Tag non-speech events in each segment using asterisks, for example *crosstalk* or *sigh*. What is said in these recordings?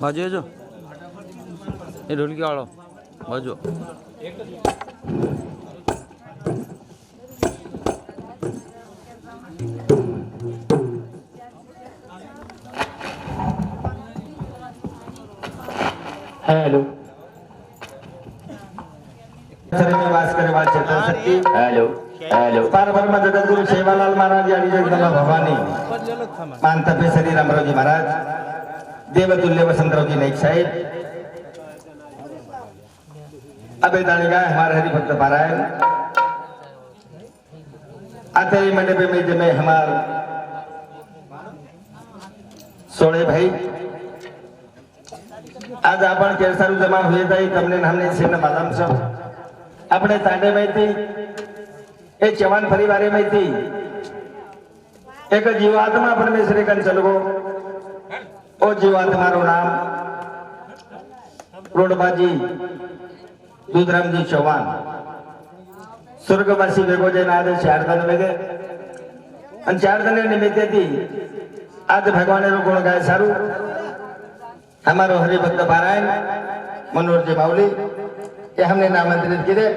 બાજુ જો એ ઢોલકી વાળો બાજુ હેલો શરીરમાં વાસ કરે વાત છે તો શક્તિ હેલો હેલો પાર બ્રહ્મ જગતગુરુ સેવાલાલ મહારાજ આડી જગદંબા ભવાની માન તપે શ્રી રામરાવજી મહારાજ દેવતુલ્ય વસંતરાવજી નાઈક સાહેબ अबे दाने गाय हमारे हरि भक्त पारायण आते ही मंडपे में जमे हमार सोळे भाई आज आपण केळसारू जमा हुए ताई તમને નામને છે ને માલમ છો આપણે તાંડે માહિતી એ ચવાન પરિવારે માહિતી એક જીવાત્મા પરમેશ્વરે કન ચલગો ઓ જીવા તમારું નામ રોડબાજી દૂધરામજી ચૌહાણ. સ્વર્ગવાસી ભેગોજયના આદેશ ચારધન વેગે અને ચારધન નિમિત્તેથી આજે ભગવાનનું ગુણ ગાય સારું. અમારો હરિભક્ત પારાયણ, મનોહરજી બાવલી, એ અમને નામંત્રિત કીધે.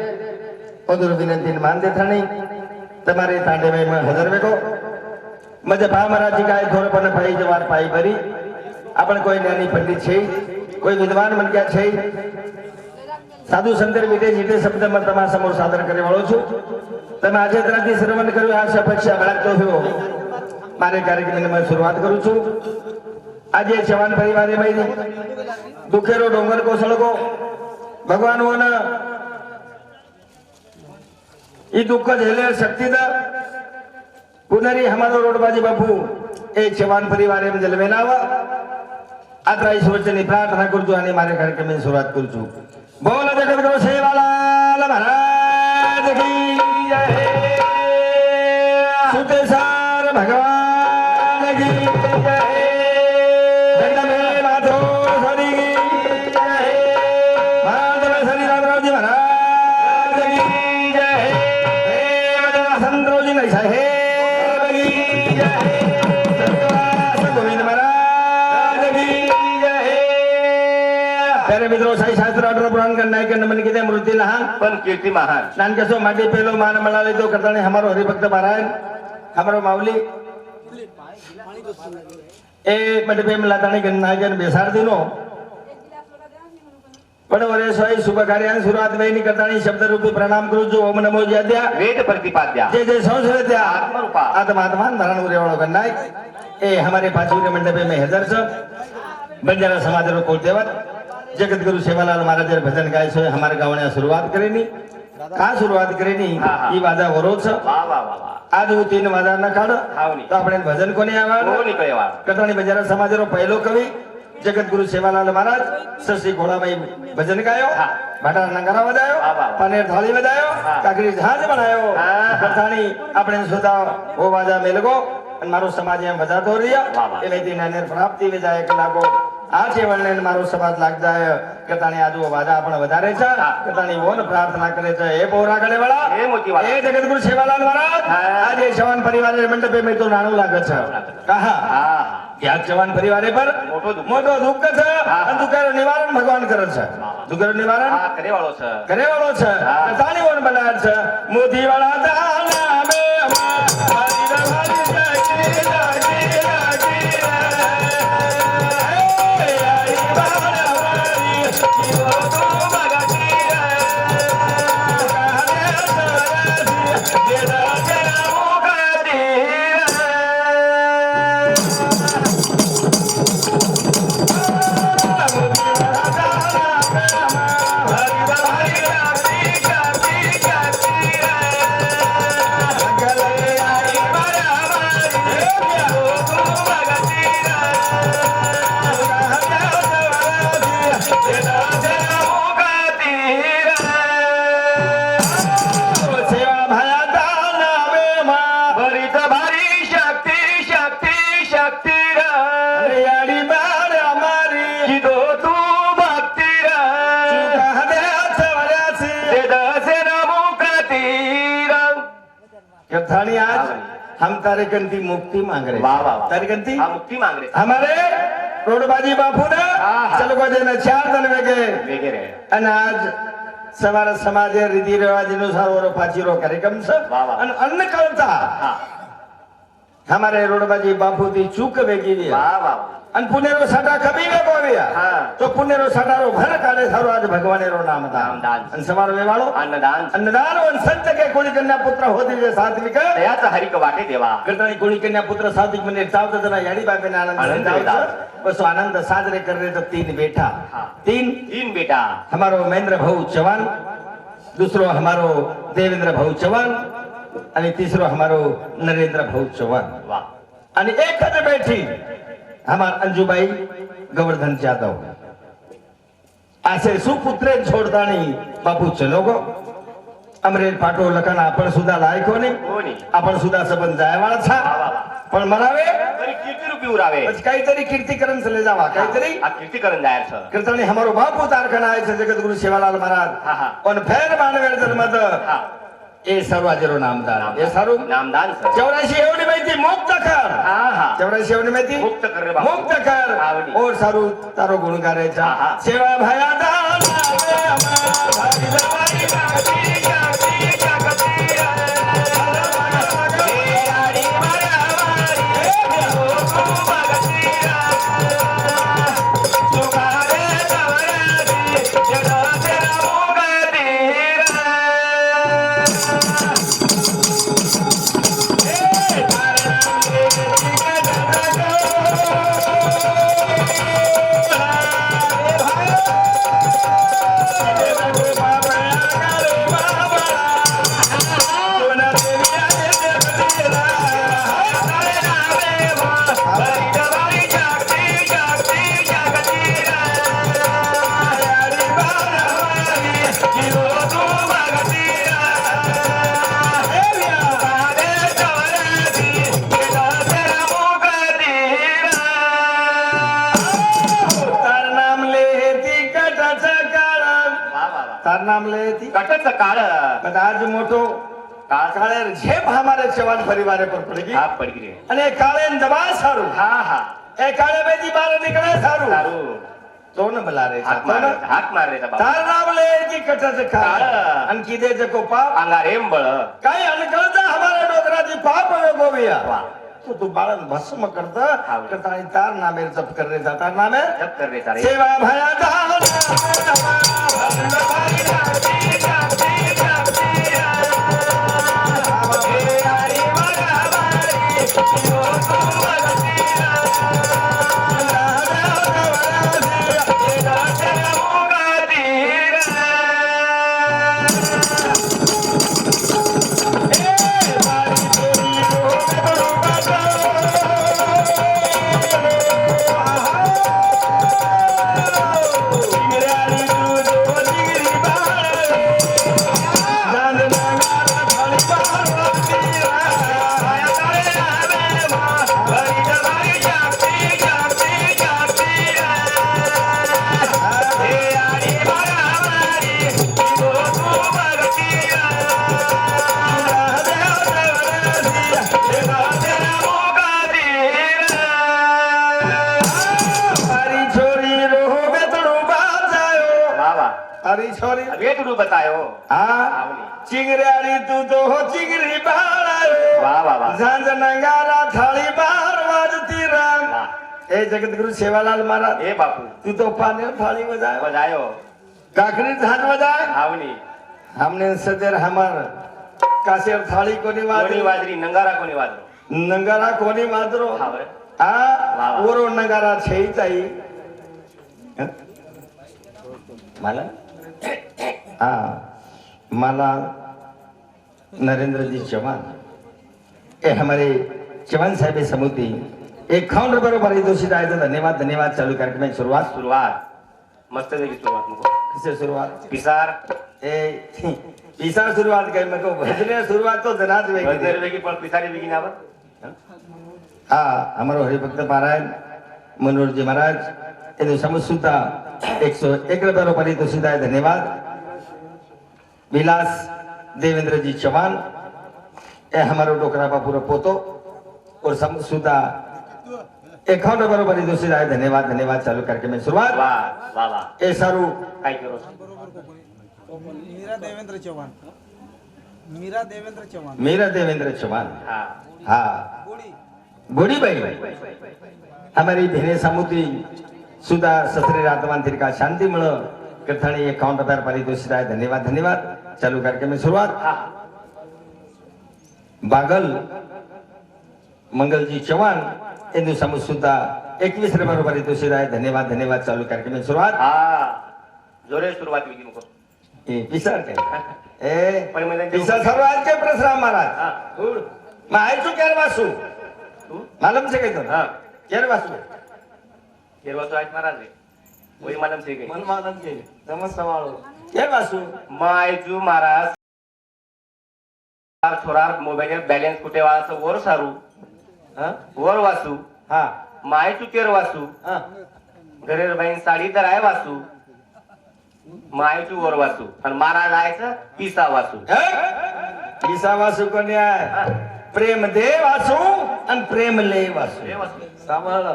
અધુર વિનંતી માન દેથાણી તમારે તાંડેભાઈમાં હાજર વેગો મજે ભા મહારાજી કાય ધોર પણ ભાઈ જવાર પાઈ ભરી. આપણે કોઈ નાની પંડિત છે. કોઈ વિદ્વાન મનક્યા છે. સાધુ શંકર વિદે જીતે શબ્દમાં તમારા સમોર સાદર કરી વાળો છું. તમે આજે ત્રણથી શ્રવણ કર્યું, આ શપથ છે બાળકતો થયો. મારે કાર્યક્રમની મેં શરૂઆત કરું છું. આજે ચવાન પરિવારે ભાઈ દુખેરો ડોંગર કો સળગો ભગવાનોના ઈ દુઃખ શક્તિ દ પુનરી હમારો રોડ બાજી બાપુ, એ ચવાન પરિવારે જલવે ના आता ईश्वरचनी प्रार्थना करतो आणि माझ्या कार्यक्रमाने सुरुवात करतो बोल जगद्गुरु सेवालाल महाराज की सार भगवान की कारण मन की मृत्यु लहान पन कीर्ति महान। नान कसो माटी पेलो मान म्हणाले तो करताने हमारो हरिभक्त पारायण। हमारो माउली ए मटे पे बेसार दिनो। पण वरे शुभ कार्यान सुरुवात शब्द रूपी प्रणाम करू जो ओम नमो द्या वेद प्रतिपाद्या। जे जे आत्मरूपा। आत्मात्मान उरे गन्नाय ए हमारे पाचवी मंडपे में हजर सब। बंजारा समाज रो कुल देवत જગતગુરુ સેવાલાલ મહારાજે ભજન ગાય છે અમારા ગાવણે શરૂઆત કરેની આ શરૂઆત કરેની એ વાદા વરો છે. આજ હું તીન વાદા ના કાઢ તો આપણે ભજન કોને આવવાનું? કટોણી બજાર સમાજનો પહેલો કવિ જગતગુરુ સેવાલાલ મહારાજ. શ્રી ઘોડાભાઈ ભજન ગાયો ભાટા નંગારા વધાયો પનીર થાળી વધાયો કાકરી જહાજ બનાયો. પથાણી આપણે સુધા હો વાજા મેલગો અને મારો સમાજ એમ વધારતો રહ્યા. એટલે નાની પ્રાપ્તિ વિધાયક લાગો. આ વર્ણન મારો સમાજ લાગ જાય કતાણી આજુ વાદા પણ વધારે છે. કતાણી ઓન પ્રાર્થના કરે છે. એ બોરા ગળે વાળા એ મોટી વાત. એ જગતગુરુ સેવાલાલ મહારાજ આજે જવાન પરિવાર મંડપે મેં તો નાણું લાગે છે. કહા હા. યા જવાન પરિવારે પર મોટો દુઃખ. મોટો દુઃખ છે અને દુઃખનું નિવારણ ભગવાન કરે છે. દુઃખનું નિવારણ કરે વાળો છે. કરે વાળો છે. હા. ઓન બનાવે છે. મોતી વાળા દાના कथानी आज हम तारे कंती मुक्ति मांग रहे हैं। वाह, वाह, वाह। तारे कंती આ મુક્તિ માંગ રે हमारे રોડબાજી બાપુ ને હા. ચલગોજે ને ચાર દન વેગે વગેરે અને આજ સવારે સમાજે રીતિ રિવાજ અનુસાર ઓરો પાચીરો કાર્યક્રમ છે વાહ, વાહ. અને અન્ન કરતા હા हमारे रोडबाजी बापू दी चूक वेगी दिया। अन पुनेरो सटा कभी न बोविया हाँ। तो पुनेरो सटारो भर काले थारो आज भगवाने रो नाम दान अन समारो वेवालो अन्नदान। अन्नदान अन संत के कोणी कन्या पुत्र होती जे सात्विक। दयाचा हरिक वाटे देवा। करतानी कोणी कन्या पुत्र सात्विक म्हणजे चावत जना याडी बाबे ना आनंद दावत बस आनंद साजरे कर रहे तो तीन बेटा। तीन। तीन बेटा। हमारो महेंद्र भाऊ चवन दूसरो हमारो देवेंद्र भाऊ चौहान आणि तीसरो हमारो नरेंद्र भाऊ चौहान वाह आणि एक જ બેઠી અમાર અંજુબાઈ ગોવર્ધન જાદવ આશે સુપુત્રે છોડતાની બાપુ ચલો ગો અમરેલ પાટો લખન આપણ સુધા લાયકો નહીં કોની आपण सुद्धा संबंध जायवाळा छा वा, वा, वा. पण म्हणावे तरी किती रुपये उरावे પછી काहीतरी कीर्तिकरण चले जावा काहीतरी આ કીર્તિકરણ જાહેર છે कीर्तनी हमारो बापू तारखना आहे છે जगद्गुरु सेवालाल महाराज હા, હા. पण हे सर्व हजारो नामदार. हे सर्व? नामदान सर. चौऱ्याऐंशी एवढी माहिती मुक्त कर. हा हा. चौऱ्याऐंशी एवढी माहिती मुक्त कर रे बाबा. मुक्त कर. आवडी. और सारू तारो गुण करायचा हा, सेवा भया दाना, भया भया, भया भया, भया भया. वाटत काळ आज मोठो काळखाळ्यावर झेप हा माझ्या चव्हाण परिवारावर आणि काळे दबा सारू हा हा काय अनकळत हमारे डोकराजी पाप गोविया तू तू बाळ भस्म करत करता तार नामेर जप कर रे जातार नामे जप करणे रे तारे सेवा भया आवलू बतायो। हाँ चिंगरारी तू तो हो चिंगरी झंझनगारा थाली नंगारा बार वाजती राम। ए जगत गुरु सेवालाल महाराज। ए बापू। तू तो पाने थाली बजाय। बजायो। काकरी धान बजाय। आवनी हमने सदर हमार। कासेर थाली कोनी वाजली? वाजरी नंगारा कोनी वाजरो नंगारा कोनी वाजरो हा बरं. हा ओरो नंगारा छेईचाई मला? हा मला नरेंद्र जी चौहान ये हमारे चौहान साहब समिति इक्यावन रुपये परितोषित आए तो धन्यवाद धन्यवाद चालू कार्यक्रम की सुरुआत सुरुआत मस्त देखी सुरुआत मुझको किससे सुरुआत पिसार. ए पिसार सुरुआत कही मेरे को भजने सुरुआत तो जनाज वेगी भजने वेगी पर पिसारी वेगी ना पर हाँ हमारे हरिभक्त पारायण मनोहर जी महाराज. इन समझ सुता एक सौ एक रुपये परितोषित आए धन्यवाद. विलास देवेंद्र जी चौहान ए हमारो डोकरा का पूरो पोतो और समसुदा एकावन्न बरोबर बरी दुसरी आहे धन्यवाद धन्यवाद चालू करके मी सुरुवात ऐसा रू काय करो मीरा देवेंद्र चौहान मीरा देवेंद्र चौहान मीरा देवेंद्र चौहान हाँ। हाँ। बुड़ी बुड़ी बाई हमारी भिन्न समुद्री सुधा ससरे रातवान तिरका कथनी एक हाँ एकावन्न रुपया पारितोषिक राय धन्यवाद धन्यवाद। चालू कार्यक्रम सुरुवात. हा बागल मंगलजी चव्हाण यांनी समोर सुद्धा एकवीस रुपये पारितोषिक आहे धन्यवाद धन्यवाद. चालू कार्यक्रम सुरुवात. हा जोरे सुरुवात नको. *laughs* महाराज. हा उड. मग आयचो केर वासू? मालम से हा. केर वासू? हिरवा आहेत महाराज मालम से मन केर वासू मायजू महाराज थार थोरार मोबाईल बॅलन्स कुठे वाचू? वर सारू. हा? वर वाचू. हा. मायचू केर वाचू. हा. घरेर बाईन साडी तर आहे वाचू. मायचू वर वाचू. आणि महाराज आयचं पिसा वाचू. ईसा वासू कोणी आहे? प्रेम दे वासू आणि प्रेम ले वासू हे वाचू. सांभाळ.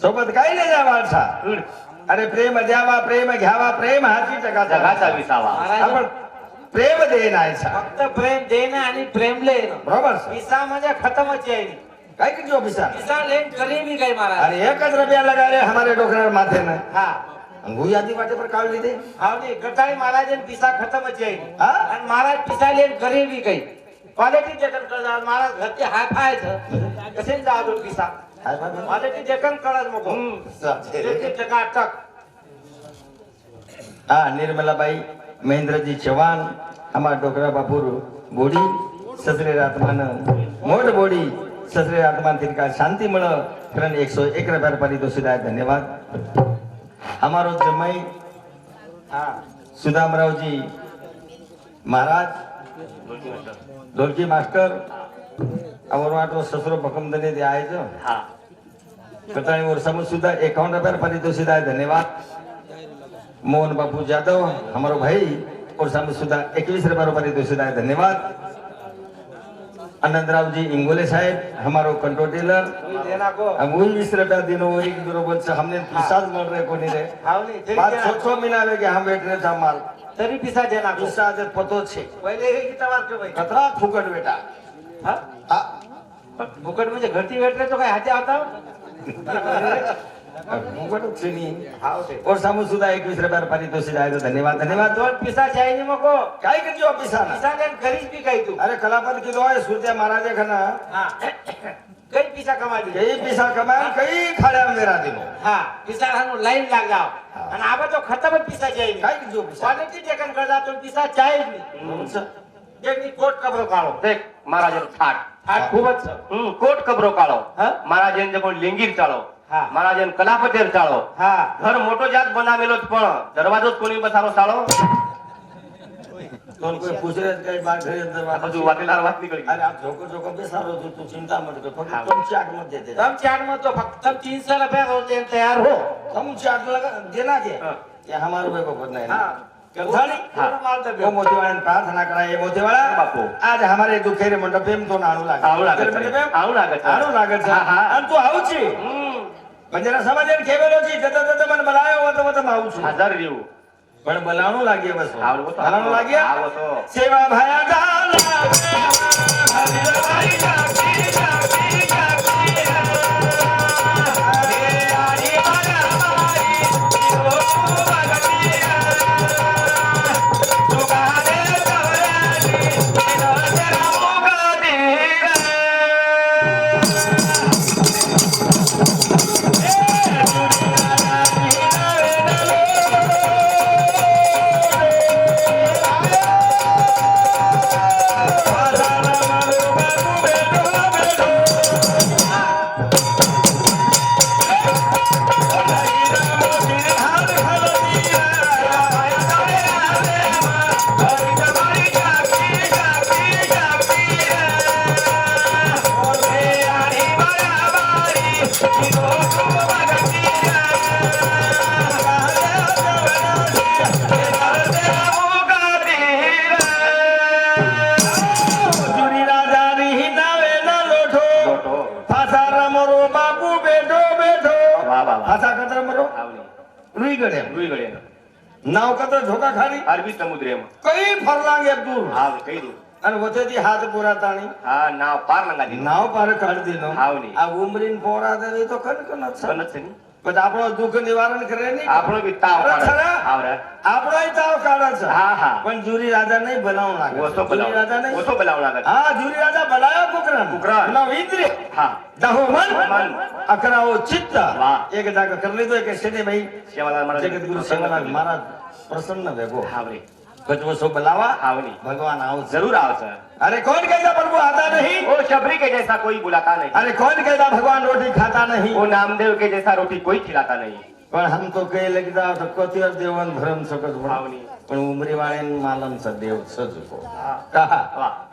सोबत काही नाही जा माणसा. अरे प्रेम द्यावा प्रेम घ्यावा प्रेम हाची जगाचा जगाचा विसावा. आपण प्रेम दे नाही सा. फक्त प्रेम देणं आणि प्रेम लेणं. बरोबर सर. पिसा म्हणजे खतमच आहे. काय किती ऑफिसर पिसा लेन करी भी काही महाराज. अरे एकच रुपया लगा रे हमारे डोकरावर माथे ना हा अंगू वाटे पर काढली हा महाराज आणि पिसा खतमच हा? आणि महाराज पिसा लेन करी भी काही. क्वालिटी महाराज घरचे हाय फायच कसे जातो पिसा हा निर्मलाबाई महेंद्रजी चव्हाण हमारा डोकरा बापूर बोडी ससरे रातमान मोठ बोडी ससरे रातमान तिनका शांती मिळ कारण एक सौ एक रुपया पारितोषिक आहे धन्यवाद. हमारो जमाई हा मास्टर अमर वाटो ससरो भकमदने ते आयचं हा। कथाणी वर्षामध्ये सुद्धा एकावन्न रुपया पारितोषिक आहे धन्यवाद। मोहन बापू जाधव हमारो भाई और सामने सुधा इक्कीस रुपया पारितोषिक आहे धन्यवाद। आनंदराव जी इंगोले साहेब हमारो कंट्रोल टेलर को? बीस रुपया दिनों वही बरोबर से हमने पिसाज मिल रहे कोनी रे. छो छो महीना आवे के हम बैठ रहे था माल। तरी पिसा देना को। पिसाज पतो छे। पहिले हे किती वाटतं बाई कतरा फुकट बेटा। हा। फुकट म्हणजे घरती भेटले तो काय हाती आता? *laughs* हाव ते और सामने सुधा एकवीस रुपया पारितोषिक आहे धन्यवाद धन्यवाद. दोन पिसा चाहिए मको. काय करतो पिसा? पिसा लेन करीच भी काही तू. अरे कलापत किलो आहे सूर्या महाराज खाना. हा. कई पिसा कमा दी कई पिसा कमाए कई खाड्या मेरा दिनो हा पिसा हानु लाईन लाग जाओ आणि आबा तो खतम पिसा चाहिए काय किती पिसा? क्वालिटी टेकन कर जातो पिसा चाहिए नहीं एक नी कोट कबरो काढो देख महाराज थाट. हा खूपच हम्म, कोट कबरो काढो हा? महाराजन कोण लिंगीर चाळो हा. महाराजन कलापतेर चाळो हा. घर मोठो जात बनावेलो पण दरवाजोच कोणी बसारो चाळो दोन कोई पूछ रहे कई बार घरे अंदर बात बाजू वाटेदार वाट निकळी अरे आप झोको झोको बेसारो तू तू चिंता मत कर. फक्त हाँ। मत देते तम चाट में तो फक्त तीन सौ रुपया रोज देने तैयार हो हम चाट लगा देना हाँ। हमारे नहीं. ने प्रार्थना करा ये मोतीवाड़ा बापू। आज हमारे दुखेरे मंडप में तो नाणू लागे आणू लागत दुखेरे मंडप में आणू लागत आणू लागत हा, हा. आणि तू आऊची हम्म, म्हणजे ना समाजाने खेवेलो ची जत जत मन बलायो वत वत माऊची हजार देऊ पण बलावणू लागे बस आवडो ગળે રૂઈ ગળે નાવ કતો ઝોકા ખાડી અરબી સમુદ્ર એમ. કઈ ફરલાંગ દૂર હા કઈ દઉં. અને વચ્ચેથી હાથ પૂરા તાણી. હા નાવ પાર લંગા નાવ પાર કાઢી દીધો. હાવ નહીં. આ ઉમરીન પોરા દેવી તો કન કન છે. કન છે ને? પછી આપણો દુઃખ નિવારણ કરે નહીં આપણો બી તાવ અરે પાડે ખરા? આવરે આપણો તાવ કાઢે છે હા, હા. પણ જુરી રાજા નહીં બનાવવું લાગે ઓછો જુરી રાજા બલાવ નહીં ઓછો બલાવ લાગે હા જુરી રાજા બનાવ્યો કુકરા કુકરા. ના વિદ્રે હા દહો મન મન. અકરાઓ ચિત્ત વાહ. એક જાગ કરી લીધો કે શેને ભાઈ સેવાલાલ મહારાજ જગતગુરુ સેવાલાલ મહારાજ પ્રસન્ન વેગો હાવરે गजवसो बुलावा आवनी भगवान आओ जरूर आओ सर अरे कौन कहता प्रभु आता नहीं वो शबरी के जैसा कोई बुलाता नहीं अरे कौन कहता भगवान रोटी खाता नहीं वो नामदेव के जैसा रोटी कोई खिलाता नहीं पण हमको के लगदा तो कतिर देवन भरम सकत भावनी पण उमरी वाळेन मालम स देव सजको कहा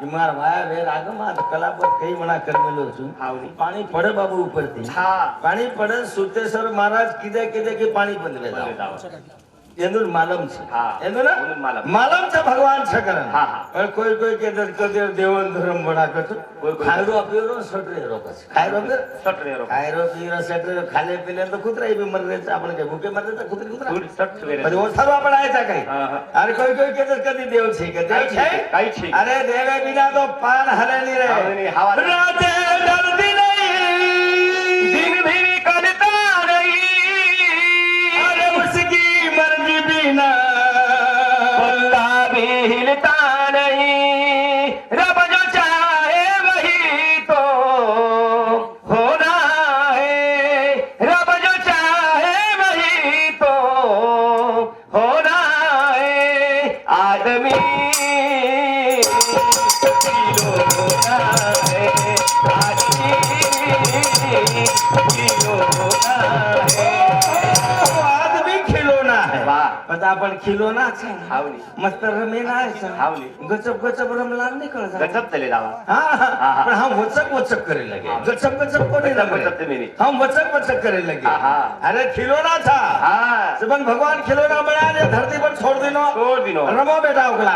इमार वाया वे राग मार कला पर कई मना करमेलो छु भावनी पाणी पड़े बाबू ऊपर थी हां पाणी पड़े सुतेश्वर महाराज किदे किदे के पाणी बंद ले जाओ एनुन मालम छे हाँ। एनुन ना? एनुन मालम। मालम छे भगवान छे करन हाँ, हाँ। और कोई कोई के दर को दे देवन धर्म बना कर कोई कोई- खायरो अपियो रो सटरे रो कस खायरो के सट रे रो खायरो पियो सटरे खाले पिले तो कुत्रा भी मर रहे छे आपण के भूखे मर रहे छे कुत्री? कुत्रा दूर सट रे रो. म्हणजे ओसारो आपण आहे छे काही? हा, हा. अरे कोई कोई के दर कदी देव छे के? देव काही छे छे? काही छे. अरे देवे बिना तो पान हरे नहीं हरे नहीं, हवा नहीं। राधे दर्दी You oh, are. Oh, oh, आता आपण खेलो ना. हावली. मस्त रमे ना हावली. गचप गचप रमला नाही कळ गचप झाले दावा. हा पण हा वचक वचक करेल लगे गचप गचप कोणी लगे हा वचक वचक करेल लगे अरे खेलो ना था सुबन भगवान खेलो ना बना ने धरती पर छोड़ दिनो छोड़ दिनो रमो बेटा उगला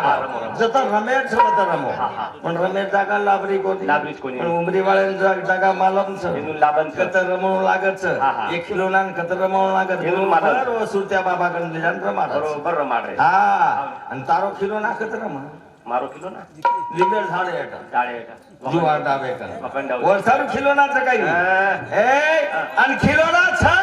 जत रमे जत रमो. पण रमे जागा लाबरी कोणी? लाभरी कोणी? पण उमरी वाले जागा मालम छ इनु लाभन कत रमो लागत छ एक खिलोना कत रमो लागत. इनु मालम. सुरत्या बाबा कडे जान ಮಾಡ್ತಾರೆ ಬರ್ರ ಮಾಡ್ರಿ ಹಾ ಅಂತಾರೋ ಕಿಲೋ ನಾಕತ್ತಾರ ಮಾರೋ ಕಿಲೋನ ಲಿಮಿಟ್ ಸಾಡೆ ಏಟ ಸಾಡೆ ಏಟ ಜೀವ ಆಟ ಬೇಕಲ್ಲ ಒಂದು ಸಾವಿರ ಕಿಲೋನ ಅಂತ ಕೈ ಏ ಅನ್ ಕಿಲೋನ ಛಾ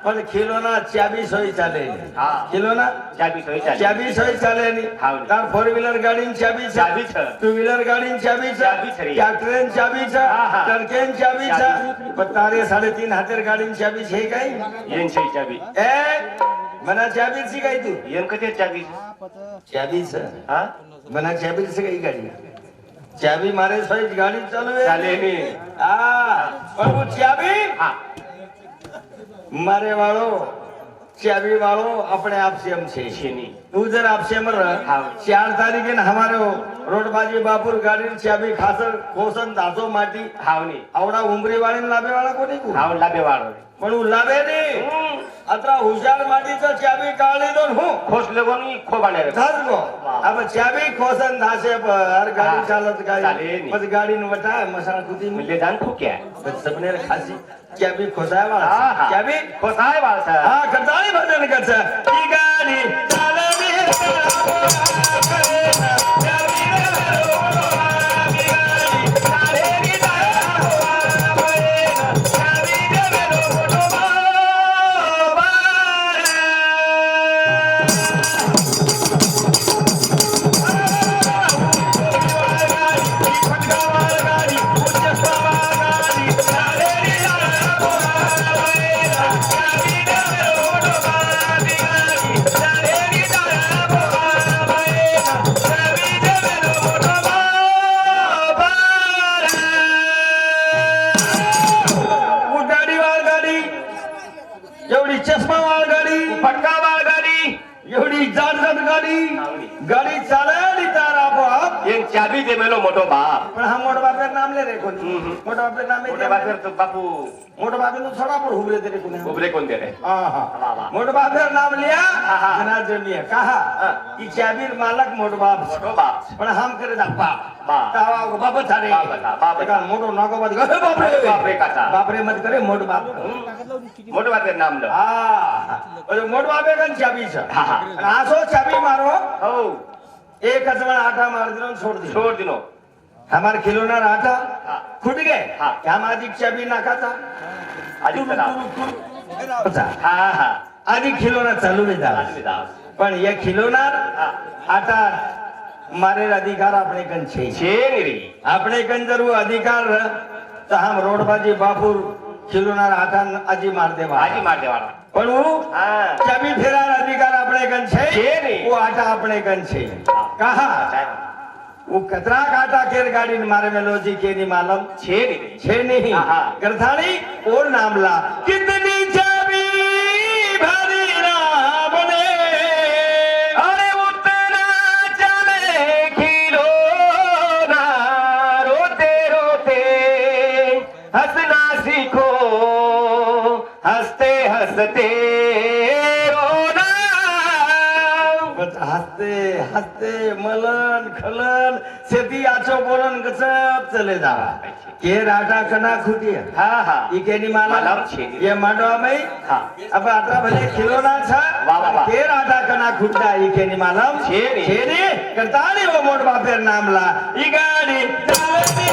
કિલો ના લીબેર થાળે હેઠળ ચાળે હેઠા. જુવાર ડાબે કર વખંડા ઓર સારું ખિલોના ચકાઈ હા. એ અને ખિલોના છા પણ ખિલોના ચાબીસ હોય ચાલે નહીં. હા. ખિલોના ચાબી સોય ચાલી. ચાબી સોય ચાલે નહીં હા. તાર ફોર વ્હીલર ગાડીની ચાબી છે ચાબી છે. ટુ વ્હીલર ગાડીની ચાબી છે ચાબી છે રે. ટ્રેક્ટરની ચાબી છે હા, હા. ટરકેની ચાબી છે ચાબી. પણ તારે સાડે તીન હાથેર ગાડીની ચાબી છે કઈ એન છે ઈ ચાબી એ મને ચાબી છે કઈ તું એમ કતે ચાબી છે ચાબી છે હા મને ચાબી છે કઈ ગાડી ચાબી મારે સોય જ ગાડી ચાલુ હે. ચાલે નહીં હા પણ હું ચાબી હા મારે વાળો ચાવી વાળો આપણે આપશે એમ છે નહીં. उधर आपसे मर चार तारीख हमारे हो, रोडबाजी बापुर गाड़ी चाबी खासर खोसन धासो माटी हावनी. आवडा उमरी वाळे लाभे वाळा कोणी हाव लाभे वाळ पण लाभे नाही अत्रा हुशार माटीचा चाबी काळी दोन हो? खोसले कोणी? खोबाडे धास गो. अब चाबी खोसन धासे पर गाडी चालत गाडी. पण गाडी वटा मसाला कुती मिले म्हणजे जान ठोक्या. सबने खासी. चाबी खोसाय वाळा चाबी? खोसाय वाळा हा खताळी भजन करचा. ठीक आहे गाड़ी चाले आपलं नाम मोठ्या बाजार बापू मोठ बाजून थोडा पण हुबरे तरी कुणी खोबरे कोण दे रे हा मोठ बाजार नाम लिया जनार्दनीय कहा की चाबीर मालक मोठ बाप मोठो बाप पण हम करे दा बाप बाप बाप थारे बाप का मोठो नागो बाप बाप रे बाप रे काचा बाप रे मत करे मोठ बाप मोठ बाजार नाम लो हा मोठ बापे कन चाबी छ आसो चाबी मारो हो एक अजवण आठा मार दिनो छोड़ दिनो छोड़ दिनो আমার খেলনা রাজা खुट गे हम मादिकच्या बी नाकाचा हा हा। आधी खिलोना चालू मी झाला पण या खिलौना आता मारे अधिकार अपने कन छे। छे अपने कन जर अधिकार तो हम रोड बाजी बापूर खिलौना आता आजी मार दे आजी मार दे पण वो चाबी फेरार अधिकार अपने कन छे? वो आता अपने कन छे। कहा? मारे में लोजी के नहीं मालूम। छे नी। रे छे नहीं हाँ, हाँ. गरथानी और नामला। कितनी चाबी भरी ना बने। अरे उतना चले खिलो ना रोते रोते। हंसना सीखो हंसते। हसते हसते मलन खलन सेती आचो बोलन गचप चले जावा. के राटा कना खुटिया हा हा. ई केनी मालम मालम छे. ये मांडवा में हा. अब आता भले खिलौना वाह. के राटा कना खुटा ई केनी मालम छे नी. छे नी करतानी वो मोट बापेर नाम ला ई गाड़ी चालती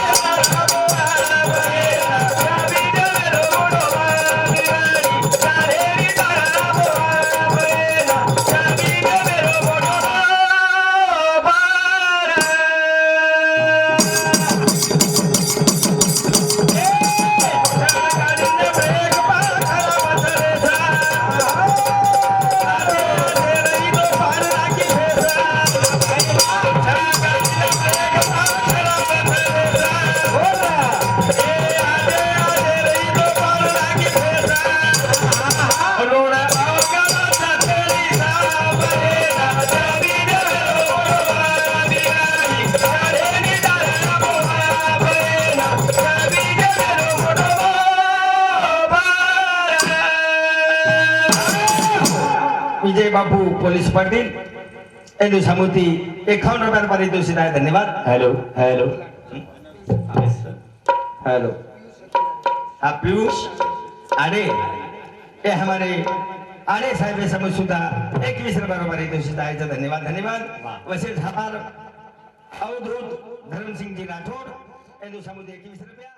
बापू पोलीस पाटील एनु समुती एकावन्न रुपयाला पारितोषिक आहे धन्यवाद हेलो हेलो हेलो हाँ पीयूष आडे ये हमारे आडे साहेब समज सुद्धा एकवीस रुपये पारितोषिक आहे धन्यवाद धन्यवाद वसेच हमार अवधूत धर्मसिंग जी राठोड एनु समुती एकवीस रुपया